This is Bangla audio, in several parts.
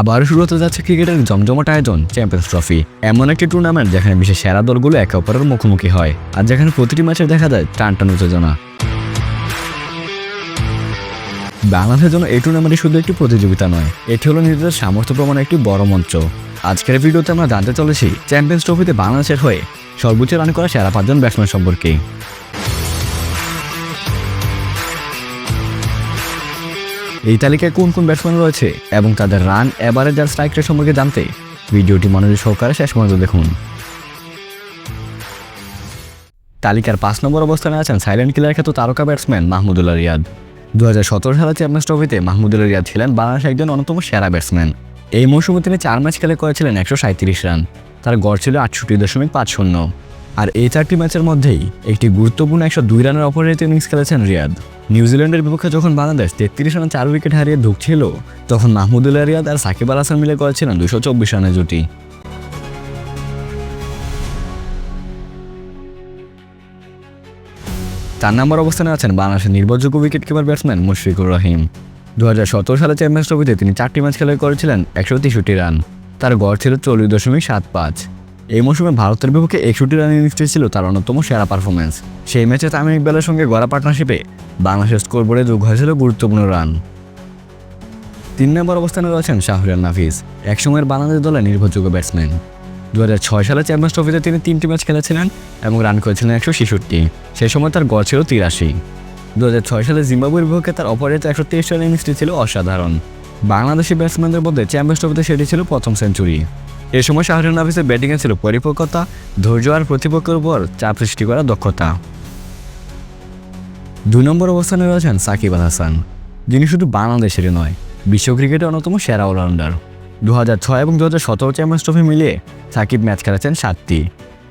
আবার শুরু হতে যাচ্ছে ক্রিকেটের জমজমাট আয়োজন চ্যাম্পিয়ন্স ট্রফি এমন একটি টুর্নামেন্ট যেখানে বিশ্বের সেরা দলগুলো একে অপরের মুখোমুখি হয় আর যেখানে প্রতিটি ম্যাচে দেখা যায় টান টান উত্তেজনা। বাংলাদেশের জন্য এই টুর্নামেন্টটি শুধু একটি প্রতিযোগিতা নয়, এটি হলো নিজেদের সামর্থ্য প্রমাণের একটি বড় মঞ্চ। আজকের ভিডিওতে আমরা জানতে চলেছি চ্যাম্পিয়ন্স ট্রফিতে বাংলাদেশের হয়ে সর্বোচ্চ রান করা সেরা পাঁচজন ব্যাটসম্যান সম্পর্কে। এই তালিকায় কোন কোন ব্যাটসম্যান রয়েছে এবং তাদের রান এভারেজ আর স্ট্রাইক রেট সম্পর্কে জানতে ভিডিওটি মনোযোগ সহকারে শেষ পর্যন্ত দেখুন। তালিকার পাঁচ নম্বর অবস্থানে আছেন সাইলেন্ট কিলার খ্যাত তারকা ব্যাটসম্যান মাহমুদুল্লাহ রিয়াদ। দু হাজার সতেরো সালে চ্যাম্পিয়ন্স ট্রফিতে মাহমুদুল্লাহ রিয়াদ ছিলেন বাংলাদেশের একজন অন্যতম সেরা ব্যাটসম্যান এই মৌসুমে তিনি চার ম্যাচ খেলে করেছিলেন একশো সাঁত্রিশ রান তার গড় ছিল আটষট্টি দশমিক পাঁচ শূন্য। আর এই চারটি ম্যাচের মধ্যেই একটি গুরুত্বপূর্ণ একশো দুই রানের অপরাজিত ইনিংস খেলেছেন রিয়াদ। নিউজিল্যান্ডের বিপক্ষে যখন বাংলাদেশ তেত্রিশ রানে চার উইকেট হারিয়ে ঢুকছিল তখন মাহমুদুল্লাহ রিয়াদ আর সাকিব আল হাসান মিলে করেছিলেন দুশো চব্বিশ রানের জুটি। চার নম্বর অবস্থানে আছেন বাংলাদেশের নির্ভরযোগ্য wicket keeper batsman Mushfiqur Rahim. দু হাজার সতেরো সালে চ্যাম্পিয়ন্স ট্রফিতে তিনি চারটি ম্যাচ খেলে করেছিলেন একশো তেষট্টি রান। তার গড় ছিল চল্লিশ দশমিক সাত পাঁচ। এই মৌসুমে ভারতের বিপক্ষে একষট্টি রান ইনিংসটি ছিল তার অন্যতম সেরা পারফরমেন্স সেই ম্যাচে তামিম ইকবালের সঙ্গে গড়া পার্টনারশিপে বাংলাদেশের স্কোরবোর্ডে যোগ হয়েছিল গুরুত্বপূর্ণ রান। তিন নম্বর অবস্থানে রয়েছেন শাহরিয়ার নাফিস, একসময়ের বাংলাদেশ দলের নির্ভরযোগ্য ব্যাটসম্যান। দু হাজার ছয় সালে চ্যাম্পিয়ন্স ট্রফিতে তিনি তিনটি ম্যাচ খেলেছিলেন এবং রান করেছিলেন একশো ছেষট্টি। সেই সময় তার গড় ছিল তিরাশি। দু সালে জিম্বাবুয়ের বিপক্ষে তার অপরাজিত একশো তেইশ রান ইনিংসটি ছিল অসাধারণ। বাংলাদেশি ব্যাটসম্যানদের মধ্যে চ্যাম্পিয়ন্স ট্রফিতে সেটি ছিল প্রথম সেঞ্চুরি। এ সময় শাহরিয়ার নাফিসের ব্যাটিংয়ে ছিল পরিপক্কতা, ধৈর্য আর প্রতিপক্ষের উপর চাপ সৃষ্টি করার দক্ষতা। দুই নম্বর অবস্থানে রয়েছেন সাকিব আল হাসান, যিনি শুধু বাংলাদেশেরই নয়, বিশ্ব ক্রিকেটের অন্যতম সেরা অলরাউন্ডার। দু হাজার ছয় এবং দু হাজার সতেরো চ্যাম্পিয়ন্স ট্রফি মিলিয়ে সাকিব ম্যাচ খেলেছেন সাতটি,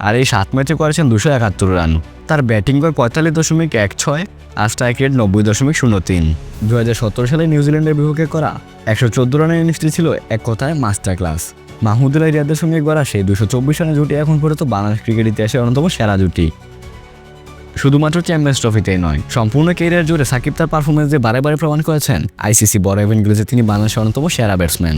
আর এই সাত ম্যাচে করেছেন দুশো একাত্তর রান। তার ব্যাটিং গড় পঁয়তাল্লিশ দশমিক এক ছয় আর স্ট্রাইক রেট নব্বই দশমিক শূন্য তিন। দু হাজার সতেরো সালে নিউজিল্যান্ডের বিপক্ষে করা একশো চোদ্দ রানের ইনিংসটি ছিল এক কথায় মাস্টার ক্লাস মাহমুদুল্লাহ রিয়াদের সঙ্গে গড়া সেই দুশো চব্বিশ রানের জুটি এখন পর্যন্ত বাংলাদেশ ক্রিকেট ইতিহাসের অন্যতম সেরা জুটি। শুধুমাত্র চ্যাম্পিয়ন্স ট্রফিতেই নয়, সম্পূর্ণ কেরিয়ার জুড়ে সাকিব তার পারফরমেন্স দিয়ে বারে বারে প্রমাণ করেছেন। আইসিসি বড় ইভেন্টগুলোতে তিনি বাংলাদেশের অন্যতম সেরা ব্যাটসম্যান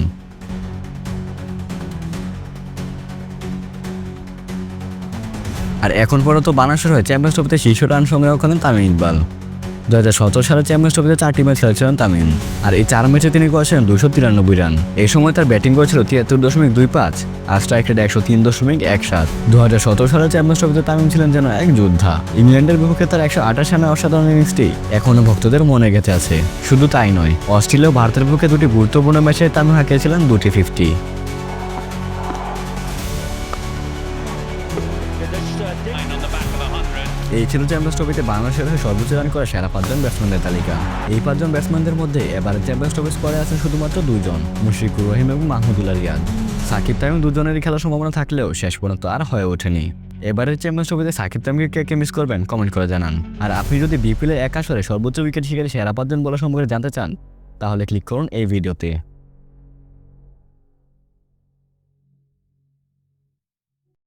আর এখন পর্যন্ত বাংলাদেশের হয়ে চ্যাম্পিয়ন্স ট্রফিতে শীর্ষ রান সংগ্রহ করেন তামিম ইকবাল। দু হাজার সতেরো সালে চ্যাম্পিয়ন্স ট্রফিতে চারটি ম্যাচ খেলেছিলেন তামিম। আর এই চার ম্যাচে তিনি করেছেন দুশো তিরানব্বই রান। এই সময় তার ব্যাটিং করেছিল তিয়াত্তর দশমিক দুই পাঁচ আর স্ট্রাইক রেট একশো তিন দশমিক এক সাত। দু হাজার সতেরো সালে চ্যাম্পিয়ন্স ট্রফিতে তামিম ছিলেন যেন এক যোদ্ধা। ইংল্যান্ডের বিপক্ষে তার একশো আঠাশ রানের অসাধারণ ইনিংসটি এখনও ভক্তদের মনে গেঁথে আছে। শুধু তাই নয়, অস্ট্রেলিয়া ও ভারতের বিপক্ষে দুটি গুরুত্বপূর্ণ ম্যাচে তামিম হাঁকিয়েছিলেন দুটি ফিফটি। এই ছিল চ্যাম্পিয়ন্স ট্রফিতে বাংলাদেশের হয়ে সর্বোচ্চ রান করা সেরা পাঁচজন ব্যাটসম্যানদের তালিকা। এই পাঁচজন ব্যাটসম্যানদের মধ্যে এবারে চ্যাম্পিয়ন্স ট্রফি স্কোরে আছেন শুধুমাত্র দুজন মুশফিকুর রহিম এবং মাহমুদুল্লাহ রিয়াদ। সাকিব তামিম দুজনেরই খেলার সম্ভাবনা থাকলেও শেষ পর্যন্ত আর হয়ে ওঠেনি। এবারের চ্যাম্পিয়ন্স ট্রফিতে সাকিব তামিমকে কে কে মিস করবেন কমেন্ট করে জানান। আর আপনি যদি বিপিএলের এক আসরে সর্বোচ্চ উইকেট শিকারী সেরা পাঁচজন বলা সম্পর্কে জানতে চান, তাহলে ক্লিক করুন এই ভিডিওতে।